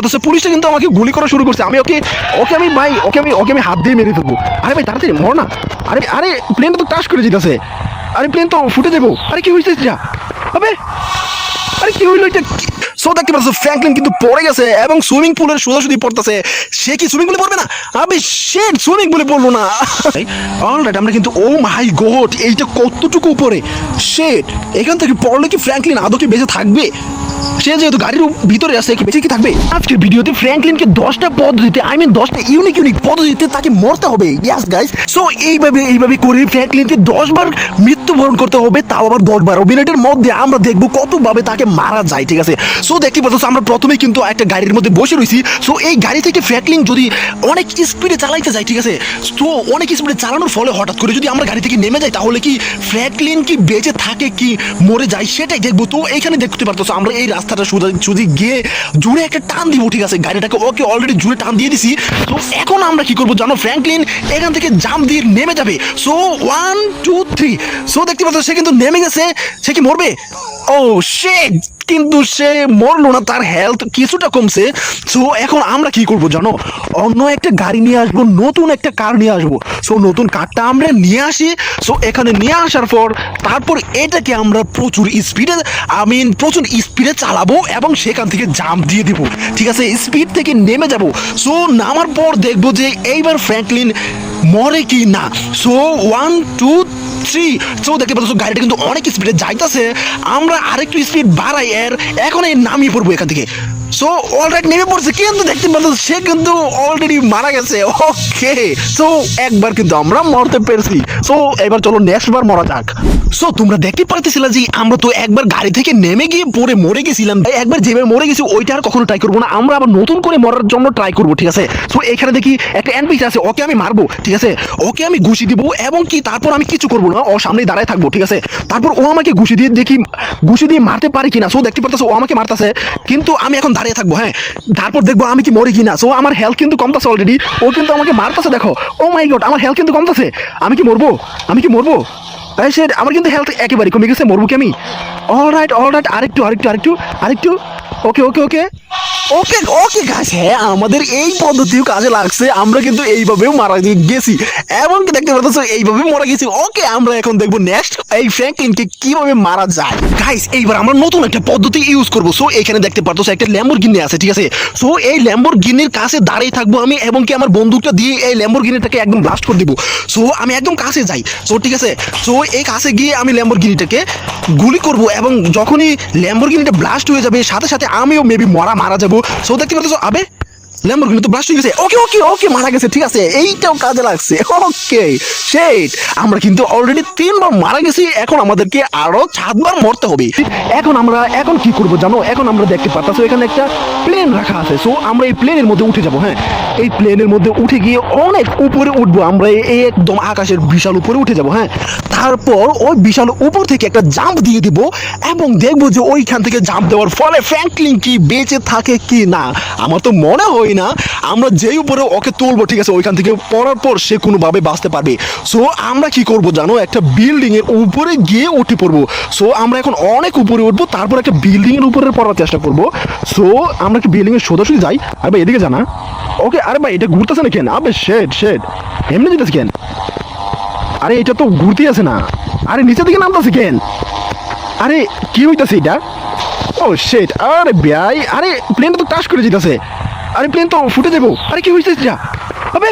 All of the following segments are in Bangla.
অথচ পুলিশটা কিন্তু আমাকে গুলি করা শুরু করছে। আমি ওকে ওকে আমি ভাই, ওকে আমি ওকে আমি হাত দিয়ে মেরে ফেলব। আরে ভাই, তাড়াতাড়ি মর না। আরে আরে প্লেনটা তো টাচ করে যেতেছে। আরে প্লেন তো ফুটে দেবো আরে, কি হয়েছে যা? আবে, আরে, কি হইল এটা? সো দেখতে পাচ্ছ ফ্র্যাঙ্কলিন কিন্তু পড়ে গেছে এবং সুইমিং পুলের সোজাসুজি পড়তেছে। সে কি সুইমিং পুলে পড়বে না? আমি শেট সুইমিং পুলে পড়ল না। অলরাইট আমরা কিন্তু ও মাই গড এইটা কতটুকু উপরে? শেট এখান থেকে পড়লে কি ফ্র্যাঙ্কলিন আদৌ কি বেঁচে থাকবে? সে যেহেতু গাড়ির ভিতরে আছে বেঁচে কি থাকবে? আজকের ভিডিওতে ফ্র্যাঙ্কলিনকে দশটা পদ্ধতিতে আই মিন দশটা ইউনিক ইউনিক পদ্ধতিতে তাকে মরতে হবে। ইয়াস গাইস সো এইভাবে এইভাবে করে ফ্র্যাঙ্কলিনকে দশবার মৃত্যুবরণ করতে হবে, তাও আবার দশবার। মিনিটের মধ্যে আমরা দেখব কতভাবে তাকে মারা যায়, ঠিক আছে? সো দেখতে পাচ্ছ, আমরা প্রথমে কিন্তু একটা গাড়ির মধ্যে বসে রয়েছি। সো এই গাড়ি থেকে ফ্র্যাঙ্কলিন যদি অনেক স্পিডে চালাইতে যায়, ঠিক আছে? তো অনেক স্পিডে চালানোর ফলে হঠাৎ করে যদি আমরা গাড়ি থেকে নেমে যাই, তাহলে কি ফ্র্যাঙ্কলিন কি বেঁচে থাকে কি মরে যায়, সেটাই দেখব। তো এইখানে দেখতে পারতেছো আমরা এই রাস্তাটা সোজা যদি গিয়ে জুড়ে একটা টান দিব, ঠিক আছে? গাড়িটাকে ওকে অলরেডি জুড়ে টান দিয়ে দিছি। তো এখন আমরা কি করব জানো ফ্র্যাঙ্কলিন এখান থেকে জাম দিয়ে নেমে যাবে। So one two three so দেখতে পাচ্ছ, সে কিন্তু নেমে গেছে। সে কি মরবে? ও সে কিন্তু সে মরলো না, তার হেলথ কিছুটা কমছে। সো এখন আমরা কি করব জানো? অন্য একটা গাড়ি নিয়ে আসব, নতুন একটা কার নিয়ে আসব। সো নতুন কারটা আমরা নিয়ে আসি। সো এখানে নিয়ে আসার পর, তারপর এটাকে আমরা প্রচুর স্পিডে আই মিন প্রচুর স্পিডে চালাবো এবং সেখান থেকে জাম্প দিয়ে দেবো। ঠিক আছে? স্পিড থেকে নেমে যাব। সো নামার পর দেখব যে এইবার ফ্র্যাঙ্কলিন মরে কি না। So one two three so দেখতে পাচ্ছ, গাড়িটা কিন্তু অনেক স্পিডে যাইতেছে। আমরা আরেকটু স্পিড বাড়াই এর এখন এই নামিয়ে পড়ব এখান থেকে। সো অলরেডি নেমে পড়ছে, কিন্তু দেখতে পাচ্ছ সে কিন্তু অলরেডি মারা গেছে। ওকে সো একবার কিন্তু আমরা মরতে পেরেছি। সো এবার চলো নেক্সট বার মরা যাক। সো তোমরা দেখতে পারতেছিলে যে আমরা তো একবার গাড়ি থেকে নেমে গিয়ে পড়ে মরে গেছিলাম। একবার যেভাবে মরে গেছি, ওইটা আর কখনো ট্রাই করব না। আমরা আবার নতুন করে মরার জন্য ট্রাই করব, ঠিক আছে? সো এখানে দেখি একটা এনপিসি আছে, ওকে আমি মারবো, ঠিক আছে? ওকে আমি ঘুষি দিব এবং কি তারপর আমি কিছু করব না। ও সামনে দাঁড়ায় থাকব, ঠিক আছে? তারপর ও আমাকে ঘুষি দিয়ে দেখি, ঘুষি দিয়ে মারতে পারি কিনা। সো দেখতে পারতেছো, ও আমাকে মারতেছে। কিন্তু আমি এখন দাঁড়িয়ে থাকব হ্যাঁ? তারপর দেখব আমি কি মরি কিনা। সো আমার হেলথ কিন্তু কমতাছে অলরেডি ও কিন্তু আমাকে মারতেছে, দেখো। ও মাই গড আমার হেলথ কিন্তু কমতাছে। আমি কি মরবো? আমি কি মরবো? তাই সে আমার কিন্তু হেলথ একেবারে কমে গেছে, মরবো কি আমি? অল রাইট অল রাইট আরেকটু আরেকটু আরেকটু আরেকটু। ওকে ওকে ওকে ওকে ওকে গাছ হ্যাঁ আমাদের এই পদ্ধতিও কাজে লাগছে। আমরা কিন্তু এইভাবেও মারা গেছি এমনকি দেখতে পারতেছো, এইভাবে মারা গেছি। ওকে, আমরা এখন দেখব নেক্সট এই ফ্র্যাঙ্কলিনকে কীভাবে মারা যায়। গাইস এইবার আমরা নতুন একটা পদ্ধতি ইউজ করব। সো এখানে দেখতে পারতেছো, একটা ল্যাম্বর গিন্নি আছে, ঠিক আছে? সো এই ল্যাম্বর গিন্নির কাছে দাঁড়িয়ে থাকব আমি, এবং কি আমার বন্দুকটা দিয়ে এই ল্যাম্বর গিনিটাকে একদম ব্লাস্ট করে দিব। সো আমি একদম কাছে যাই। সো ঠিক আছে? সো এই কাছে গিয়ে আমি ল্যাম্বর গিনিটাকে গুলি করব, এবং যখনই ল্যাম্বর গিনিটা ব্লাস্ট হয়ে যাবে, সাথে সাথে আমিও মেবি মরা মারা যাব। সো দেখতে পারতেছো আবে ব্লাস্ট হয়ে গেছে। ওকে ওকে ওকে মারা গেছে, ঠিক আছে। এইটাও কাজে লাগছে। ওকে সেইট আমরা কিন্তু অলরেডি তিনবার মারা গেছি। এখন আমাদেরকে আরও সাতবার মরতে হবে। এখন আমরা, এখন কি করব জানো? এখন আমরা দেখতে পাচ্ছি এখানে একটা প্লেন রাখা আছে। সো আমরা এই প্লেনের মধ্যে উঠে যাব হ্যাঁ? এই প্লেনের মধ্যে উঠে গিয়ে অনেক উপরে উঠবো। আমরা এই একদম আকাশের বিশাল উপরে উঠে যাব হ্যাঁ? তারপর ওই বিশাল উপর থেকে একটা জাম্প দিয়ে দিব এবং দেখব যে ওইখান থেকে জাম্প দেওয়ার ফলে ফ্র্যাঙ্কলিন কি বেঁচে থাকে কি না আমার তো মনে হয় না, আমরা যেই উপরে ওকে তুলবো, ঠিক আছে, ওইখান থেকে পড়ার পর সে কোনোভাবে বাঁচতে পারবে। সো আমরা কি করব জানো, একটা বিল্ডিং এর উপরে গিয়ে উঠে পড়ব। সো আমরা এখন অনেক উপরে উঠবো, তারপর একটা বিল্ডিং এর উপরে পড়ার চেষ্টা করব। সো আমরা কি বিল্ডিং এর সোজাসুজি যাই। আরে ভাই, এদিকে জানা ওকে, আরে ভাই, এটা ঘুরতেছে না কেন? আবে শেড শেড এমনি যেতেছে কেন? আরে, এটা তো ঘুরতে আছে না। আরে নিচে দিকে নামতেছে কেন? আরে, কি হইতাছে এটা? ও শেট আরে ভাই, আরে প্লেনটা তো টাচ করে যেতেছে। আরে প্লেন তো ফুটে যাব। আরে, কি হইছে যা আবে,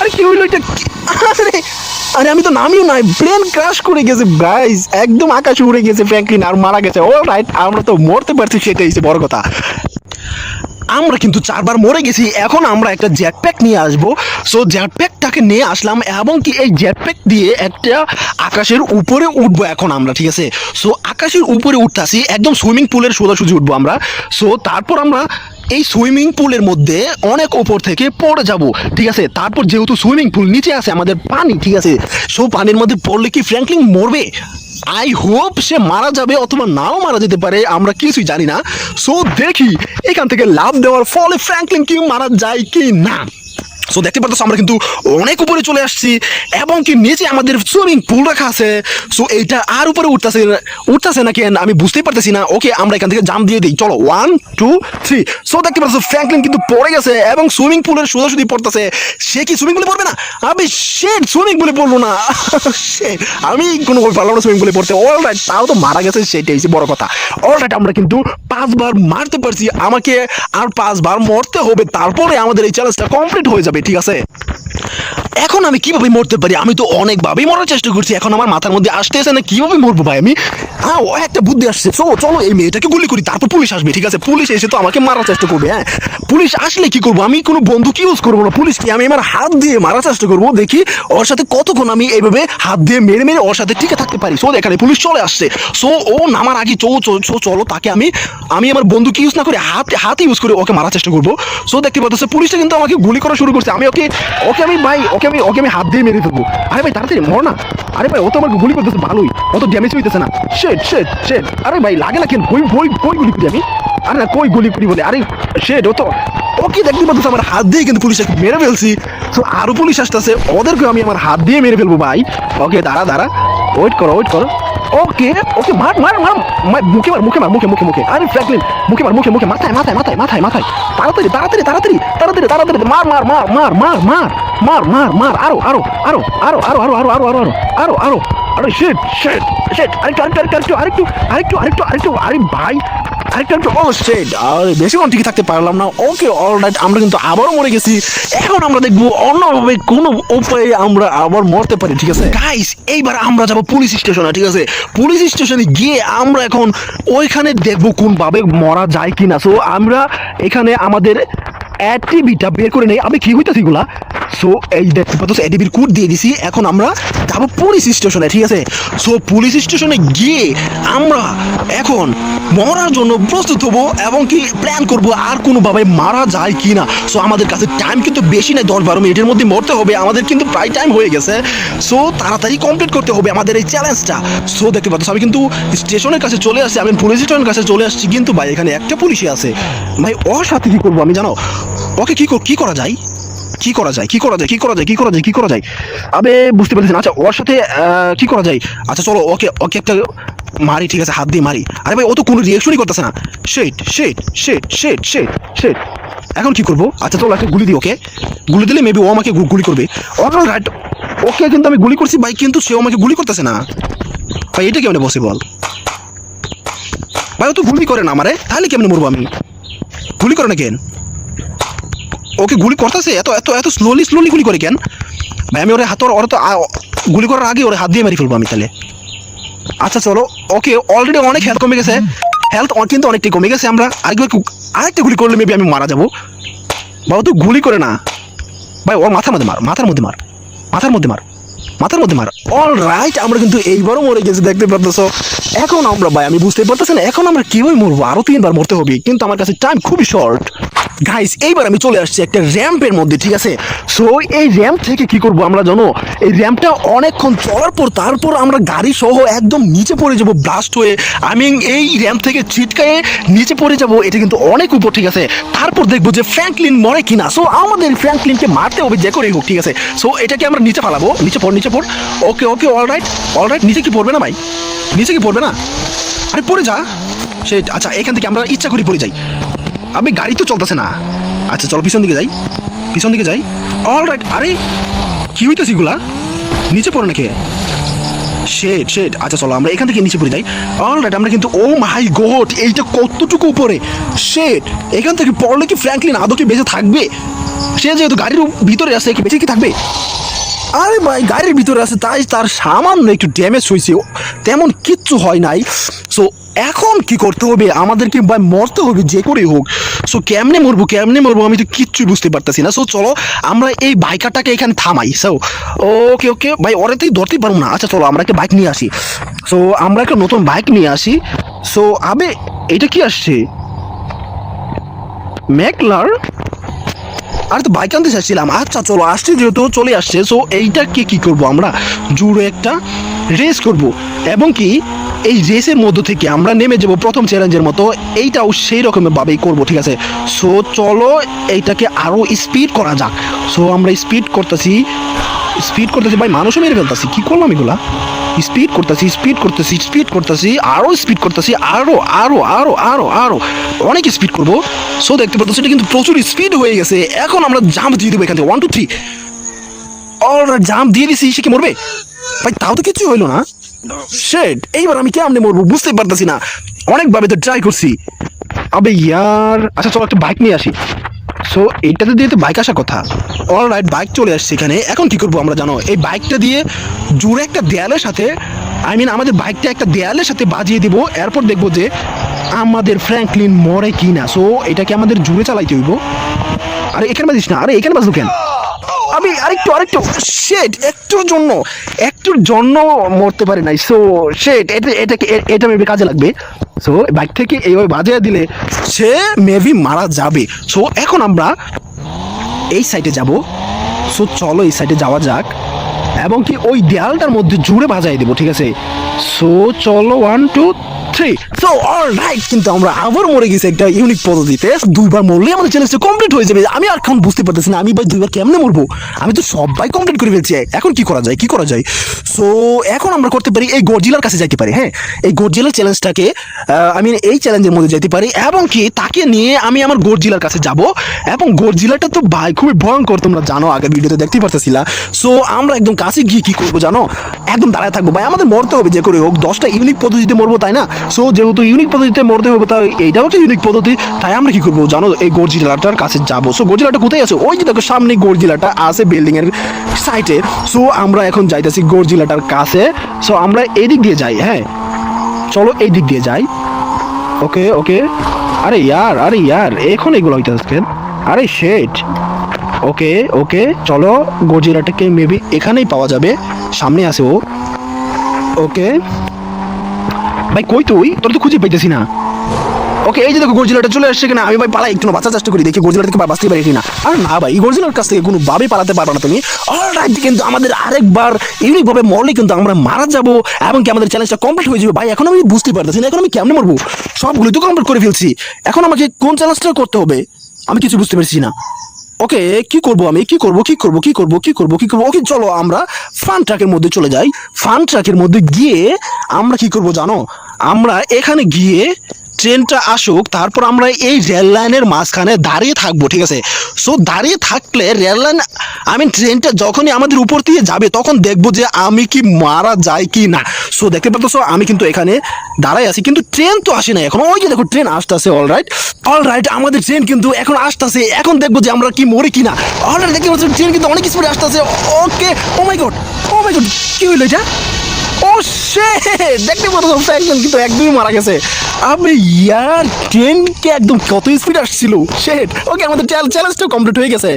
আরে, কি হইল এটা? আরে আরে, আমি তো নামিও নাই। প্লেন ক্রাশ করে গেছে গাইস একদম আকাশে উড়ে গেছে ফ্র্যাঙ্কলিন আর মারা গেছে। ও রাইট আমরা তো মরতে পারছি, সেটাই বড় কথা। আমরা কিন্তু চারবার মরে গেছি, এখন আমরা একটা জেট প্যাক নিয়ে আসব। সো জেট প্যাকটাকে নিয়ে আসলাম এবং কি এই জেট প্যাক দিয়ে একটা আকাশের উপরে উঠবো এখন আমরা, ঠিক আছে? সো আকাশের উপরে উঠতেছি, একদম সুইমিং পুলের সোজাসুজি উঠবো আমরা। সো তারপর আমরা এই সুইমিং পুলের মধ্যে অনেক ওপর থেকে পড়ে যাব, ঠিক আছে? তারপর যেহেতু সুইমিং পুল নিচে আছে আমাদের পানি, ঠিক আছে? সো পানির মধ্যে পড়লে কি ফ্র্যাঙ্কলিন মরবে? আই হোপ সে মারা যাবে অথবা নাও মারা যেতে পারে, আমরা কিছুই জানি না। সো দেখি, এখান থেকে লাভ দেওয়ার ফলে ফ্র্যাঙ্কলিন কি মারা যায় কি না। সো দেখতে পারতো আমরা কিন্তু অনেক উপরে চলে আসছি এবং কি নিচে আমাদের সুইমিং পুল রাখা আছে। সো এইটা আর উপরে উঠতেছে উঠতেছে না কেন আমি বুঝতেই পারতেছি না। ওকে আমরা এখান থেকে জাম দিয়ে দিই। চলো ওয়ান টু থ্রি সো দেখতে পাচ্ছ ফ্র্যাঙ্কলিন কিন্তু পড়ে গেছে এবং সুইমিং পুলের সোজাসুজি পড়তেছে। সে কি সুইমিং পুলে পড়বে না? আমি শেট সুইমিং পুলে পড়ল না। Shit, আমি কোনো পারলাম না সুইমিং পুলে পড়তে। অল রাইট তাও তো মারা গেছে সেটাই হচ্ছে বড় কথা। অল রাইট আমরা কিন্তু পাঁচবার মারতে পারছি। আমাকে আর পাঁচবার মরতে হবে। তারপরে আমাদের এই চ্যালেঞ্জটা কমপ্লিট হয়ে যাবে। ঠিক আছে? এখন আমি কীভাবে মরতে পারি? আমি তো অনেকভাবেই মরার চেষ্টা করছি। এখন আমার মাথার মধ্যে আসতে আসতেছে না কীভাবে মরবো ভাই আমি? হ্যাঁ ও একটা বুদ্ধি আসছে। চলো চলো, এই মেয়েটাকে গুলি করি, তারপর পুলিশ আসবে, ঠিক আছে? পুলিশ এসে তো আমাকে মারার চেষ্টা করবে হ্যাঁ? পুলিশ আসলে কি করব? আমি কোনো বন্দুক ইউজ করব না। পুলিশকে আমি আমার হাত দিয়ে মারার চেষ্টা করব? দেখি, ওর সাথে কতক্ষণ আমি এইভাবে হাত দিয়ে মেরে মেরে ওর সাথে টিকে থাকতে পারি? সো এখানে পুলিশ চলে আসছে। সো, ও নামার আগে চো চো চো, চলো, তাকে আমি আমি আমার বন্দুক ইউজ না করে হাত হাত ইউজ করে ওকে মারার চেষ্টা করব। সো, দেখতে পাচ্ছ, পুলিশটা কিন্তু আমাকে গুলি করা শুরু করছে। আমি ওকে ওকে আমি, ভাই, ওকে আমি ওকে আমি হাত দিয়ে মেরে ফেলব। আরে ভাই, তাড়াতাড়ি মর না। আরে ভাই, ও তো আমাকে গুলি করতেছে, ভালোই। অত ড্যামেজ হইতেছে না। শেট শেট শেট আরে ভাই, লাগে না কেন? কই কই কই গুলি করি আমি? আরে না, কই গুলি করি বলে? আরে শেট ও তো ওকে দেখতে পাচ্ছ আমার হাত দিয়ে কিন্তু পুলিশকে মেরে ফেলছি। তো আরও পুলিশ আসতেছে ওদেরকে আমি আমার হাত দিয়ে মেরে ফেলব, ভাই। ওকে, দাঁড়া দাঁড়া। ওয়েট করো ওয়েট করো। ওকে ওকে মার মার মার মুখে মার মুখে মার মুখে মুখে মুখে আরে ফ্র্যাঙ্কলিন মুখে মার মুখে মুখে মাথায় মাথায় মাথায় মাথায় মাথায় তাড়াতাড়ি তাড়াতাড়ি তাড়াতাড়ি তাড়াতাড়ি তাড়াতাড়ি মার মার মার মার মার মার মার মার মার আরও আরও আরও আরও আরও আরও আরও আরও আরও আরও আরও আরও আরে শিট শিট শিট আরেকটু আরেকটু আরেকটু আরেকটু আরেকটু আরেকটু আরেকটু আরে ভাই আরেকটু আরেকটু। ও শিট আরে বেশিক্ষণ টিকে থাকতে পারলাম না। ওকে অলরাইট আমরা কিন্তু আবারও মরে গেছি। এখন আমরা দেখব অন্যভাবে কোনো উপায়ে আমরা আবার মরতে পারি ঠিক আছে? গাইস এইবার আমরা যাব পুলিশ স্টেশনে ঠিক আছে? পুলিশ স্টেশনে গিয়ে আমরা এখন ওইখানে দেখব কোনভাবে মরা যায় কিনা। সো আমরা এখানে আমাদের অ্যাটিভিটা বের করে নেই, আমি কি হইতাছি গুলা সো এই দেখতে পাচ্ছ এডিবির কোড দিয়ে দিছি, এখন আমরা যাব পুলিশ স্টেশনে ঠিক আছে? সো পুলিশ স্টেশনে গিয়ে আমরা এখন মরার জন্য প্রস্তুত হব এবং কি প্ল্যান করব, আর কোনোভাবে মারা যায় কি না সো আমাদের কাছে টাইম কিন্তু বেশি নেই, দশ বারো মিনিটের মধ্যে মরতে হবে, আমাদের কিন্তু প্রায় টাইম হয়ে গেছে। সো তাড়াতাড়ি কমপ্লিট করতে হবে আমাদের এই চ্যালেঞ্জটা সো দেখতে পাচ্ছ, আমি কিন্তু স্টেশনের কাছে চলে আসছি, আমি পুলিশ স্টেশনের কাছে চলে আসছি, কিন্তু ভাই, এখানে একটা পুলিশই আছে। ভাই ওর সাথে কি করব আমি, জানো? ওকে কি কি করা যায়? কি করা যায়, কি করা যায়, কি করা যায়, কি করা যায়, কি করা যায়? আবে, বুঝতে পারতেছি না আচ্ছা ওর সাথে কি করা যায়? আচ্ছা চলো, ওকে ওকে একটা মারি, ঠিক আছে, হাত দিয়ে মারি। আরে ভাই, ও তো কোনো রিয়াকশনই করতেছে না। শেট শেট শেট শেট শেট শেট এখন কি করব? আচ্ছা চলো, একটা গুলি দিই ওকে। গুলি দিলে মেবি ও আমাকে গুলি করবে। রাইট ওকে কিন্তু আমি গুলি করছি, ভাই, কিন্তু সেও আমাকে গুলি করতেছে না। ভাই, এটা কেমন পসিবল ভাই, ও তো গুলি করে না আমারে। তাহলে কেমনে মরবো আমি? গুলি করে না কেন? ওকে গুলি করতেছে? এত এত এত স্লোলি স্লোলি গুলি করে কেন? ভাই, আমি ওরে হাত ওর তো গুলি করার আগে ওরে হাত দিয়ে মেরে ফেলব আমি তাহলে। আচ্ছা চলো। ওকে অলরেডি অনেক হেলথ কমে গেছে। হেলথ কিন্তু অনেকটাই কমে গেছে আমরা। আরেকবার আরেকটা গুলি করলে মেবি আমি মারা যাব। বাবা, তো গুলি করে না। ভাই, ওর মাথার মধ্যে মার, মাথার মধ্যে মার। মাথার মধ্যে মার, মাথার মধ্যে মার। অল রাইট আমরা কিন্তু এইবারও মরে গেছি, দেখতে পারতেছো। এখন আমরা, ভাই, আমি বুঝতে পারতেছি না, এখন আমরা কীভাবে মরবো? আরও তিনবার মরতে হবে, কিন্তু আমার কাছে টাইম খুবই শর্ট গাইস এইবার আমি চলে আসছি একটা র্যাম্পের মধ্যে, ঠিক আছে? সো এই র্যাম্প থেকে কি করব আমরা জানো? এই র্যাম্পটা অনেকক্ষণ চলার পর তারপর আমরা গাড়ি সহ একদম নিচে পড়ে যাব ব্লাস্ট হয়ে। আমি এই র্যাম্প থেকে ছিটকায়ে নিচে পড়ে যাব, এটা কিন্তু অনেক উপর, ঠিক আছে? তারপর দেখব যে ফ্র্যাঙ্কলিন মরে কিনা। সো আমাদের ফ্র্যাঙ্কলিনকে মারতে হবে যে করেই হোক, ঠিক আছে? সো এটাকে আমরা নিচে ফালাবো, নিচে পড় নিচে পড়। Okay okay all right all right নিচে কি পড়বে না, ভাই? নিচে কি পড়বে না? আরে, পড়ে যা। সে আচ্ছা এখান থেকে আমরা ইচ্ছা করি পড়ে যাই। আমি গাড়ি তো চলতেছে না। আচ্ছা চলো পিছন দিকে যাই। পিছন দিকে যাই। অল রাইট আরে, কি হইতেছে এগুলা? নিচে পড়ে নাকি? শেড শেড আচ্ছা চলো, আমরা এখান থেকে নিচে পড়ে যাই। অল রাইট আমরা কিন্তু ও মাই গড এইটা কতটুকু উপরে? শেড এখান থেকে পড়লে কি ফ্র্যাঙ্কলিন আদৌ কি বেঁচে থাকবে? সে যেহেতু গাড়ির ভিতরে আছে, কি বেঁচে কি থাকবে? আরে ভাই, গাড়ির ভিতরে আছে, তাই তার সামান্য একটু ড্যামেজ হয়েছে তেমন কিচ্ছু হয় নাই। সো এখন কি করতে হবে? আমাদেরকে ভাই মরতে হবে যে করেই হোক। সো কেমনে মরবো কেমনে মরবো আমি তো কিচ্ছুই বুঝতে পারতেছি না। সো চলো, আমরা এই বাইকারটাকে এখানে থামাই। সো ওকে ওকে ভাই ওরাতেই ধরতেই পারব না। আচ্ছা চলো, আমরা একটা বাইক নিয়ে আসি। সো আমরা একটা নতুন বাইক নিয়ে আসি। সো আবে, এটা কি আসছে? ম্যাকলার? আর তো বাইক আনতে চাচ্ছিলাম। আচ্ছা চলো, আসছে যেহেতু, চলে আসছে। সো এইটাকে কি করব আমরা? জুড়ে একটা রেস করব। এবং কি এই রেসের মধ্য থেকে আমরা নেমে যাব প্রথম চ্যালেঞ্জের মতো। এইটাও সেই রকমের ভাবেই করব, ঠিক আছে? সো চলো, এইটাকে আরও স্পিড করা যাক। সো আমরা স্পিড করতেছি স্পিড করতেছি, ভাই, মানুষও মেরে ফেলতেছি। কি করলাম এগুলা? স্পিড করতেছি স্পিড করতেছি স্পিড করতেছি আরও স্পিড করতেছি আরও আরও আরও আরও আরও অনেক স্পিড করব। সো দেখতে পাচ্ছি এটা কিন্তু প্রচুর স্পিড হয়ে গেছে। এখন আমরা জাম্প দিয়ে দেবো এখান থেকে। One two three all jump দিয়ে দিছি, সে কি মরবে? ভাই, তাও তো কিছু হইল না। শেড এইবার আমি কেমনে মরবো বুঝতে পারতেছি না। অনেকভাবে তো ট্রাই করছি। আবে ইয়ার আচ্ছা চলো একটা বাইক নিয়ে আসি। সো এইটাতে দিয়ে তো বাইক আসার কথা। অল রাইট বাইক চলে আসছে এখানে। এখন কি করব আমরা জানো? এই বাইকটা দিয়ে জুড়ে একটা দেয়ালের সাথে আই মিন আমাদের বাইকটা একটা দেয়ালের সাথে বাজিয়ে দিব। এরপর দেখব যে আমাদের ফ্র্যাঙ্কলিন মরে কি না সো এটাকে আমাদের জুড়ে চালাইতে হইব। আরে এখানে বাজিস না। আরে এখানে বাজলো কেন? আমি আরেকটু আরেকটু শেট একটুর জন্য একটুর জন্য মরতে পারি নাই। সো শেট এটা এটাকে এটা মেবি কাজে লাগবে। সো বাইক থেকে এইভাবে বাজিয়ে দিলে সে মেবি মারা যাবে। সো এখন আমরা এই সাইডে যাব। সো চলো এই সাইডে যাওয়া যাক। এবং কি ওই দেয়ালটার মধ্যে জুড়ে বাজাই দেবো, ঠিক আছে? সো চলো one two three so all right কিন্তু আমরা আবার মরে গেছি একটা ইউনিক পদ্ধতিতে দুইবার মরলে আমাদের চ্যালেঞ্জটা কমপ্লিট হয়ে যাবে। আমি আর এখন বুঝতে পারতেছি না, আমি ভাই দুইবার কেমনে মরবো? আমি তো সবাই কমপ্লিট করে ফেলছি। এখন কি করা যায়, কি করা যায়? সো এখন আমরা করতে পারি এই গর্জিলার কাছে যাইতে পারি হ্যাঁ? এই গর্জিলার চ্যালেঞ্জটাকে আমি এই চ্যালেঞ্জের মধ্যে যেতে পারি, এবং কি তাকে নিয়ে আমি আমার গর্জিলার কাছে যাব। এবং গর্জিলাটা তো ভাই খুবই ভয়ঙ্কর, তোমরা জানো, আগের ভিডিওতে দেখতেই পারতেছিলা। সো আমরা একদম কাছে গিয়ে কি করব জানো? একদম দাঁড়ায় থাকব। ভাই, আমাদের মরতে হবে, যে করে হোক, দশটা ইউনিক পদ্ধতিতে মরবো, তাই না? সো যেহেতু ইউনিক পদ্ধতিতে মরতে হবে, তাই এইটাও একটা ইউনিক পদ্ধতি, তাই আমরা কি করব? জানো এই গর্জিলাটার কাছে যাব। সো গর্জিলাটা কোথায় আছে? ওই যে দেখো, সামনে গর্জিলাটা আছে বিল্ডিং এর সাইডে সো আমরা এখন যাইতেছি গর্জিলাটার কাছে। সো আমরা এদিক দিয়ে যাই হ্যাঁ? চলো এই দিক দিয়ে যাই। ওকে ওকে। আরে ইয়ার আরে ইয়ার, এখন এগুলো হইতেছে কেন? আরে শেট ওকে ওকে, চলো গজিরাটাকে মেবি এখানেই পাওয়া যাবে। সামনে আছে ও। ওকে। ভাই, কই তুই? তোর তো খুঁজে পাইতেছি না। ওকে, এই যে দেখো, গর্জিলাটা চলে আসছে কিনা? আমি ভাই পালাই, একটু না বাঁচার চেষ্টা করি, দেখি গর্জিলা থেকে বাঁচতে পারি কিনা। আর না ভাই, গর্জিলার কাছ থেকে কোনো ভাবে পালাতে পারবে না তুমি। অলরাইট কিন্তু আমাদের আরেকবার ইউনিক ভাবে মরলে কিন্তু আমরা মারা যাব, এবং কি আমাদের চ্যালেঞ্জটা কমপ্লিট হয়ে যাবে। ভাই, এখন আমি বুঝতে পারতেছি না, এখন আমি কেমনে মরবো? সবগুলো তো কমপ্লিট করে ফেলছি। এখন আমাকে কোন চ্যালেঞ্জটা করতে হবে? আমি কিছু বুঝতে পারছি না। ওকে, কি করব আমি? কি করব? কি করব? কি করব? কি করব? কি করব? ওকে, চলো আমরা ফান ট্রাকের মধ্যে চলে যাই। ফান ট্রাকের মধ্যে গিয়ে আমরা কি করব জানো? আমরা এখানে গিয়ে ট্রেনটা আসুক, তারপর আমরা এই রেল লাইনের মাঝখানে দাঁড়িয়ে থাকব, ঠিক আছে? সো দাঁড়িয়ে থাকলে রেল লাইন আই মিন ট্রেনটা যখনই আমাদের উপর দিয়ে যাবে, তখন দেখব যে আমি কি মারা যাই কি না। সো দেখতে পাচ্ছ, আমি কিন্তু এখানে দাঁড়াই আছি, কিন্তু ট্রেন তো আসে না এখন। ওই যে দেখো, ট্রেন আসতেছে অল রাইট অল রাইট আমাদের ট্রেন কিন্তু এখন আসতেছে, এখন দেখব যে আমরা কি মরি কিনা অল রাইট দেখতে পাচ্ছ, ট্রেন কিন্তু অনেক স্পিডে আসতেছে। ওকে ও গড ও মাই গড কি হইল এটা? ও সে দেখতে পাচ্ছ একজন কিন্তু একদমই মারা গেছে। আমি ইয়ার ট্রেনকে একদম কত স্পিড আসছিল? শেট ওকে আমাদের চ্যালেঞ্জটা কমপ্লিট হয়ে গেছে।